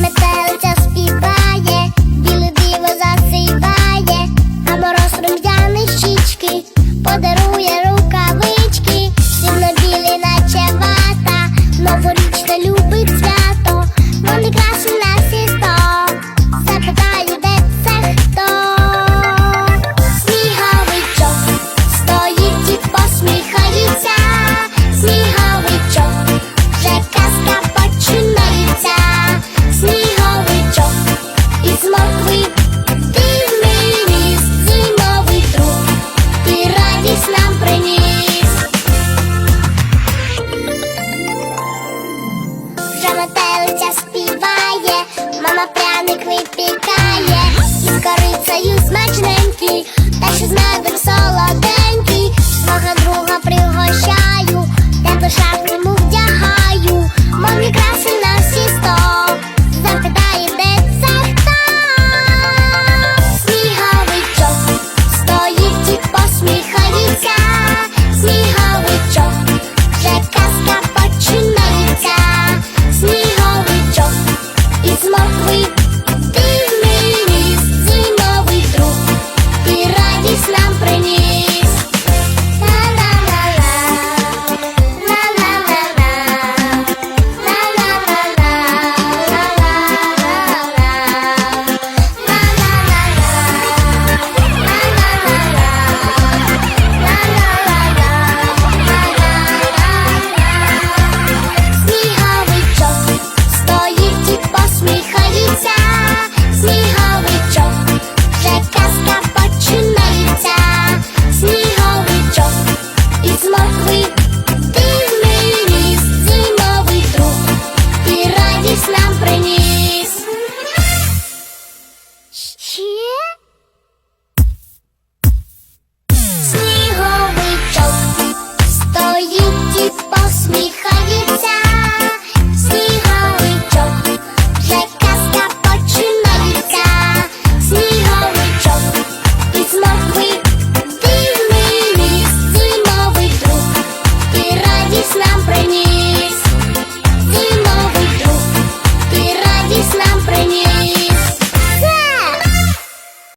めて солоденький, з медом солоденький, свого друга пригощаю, те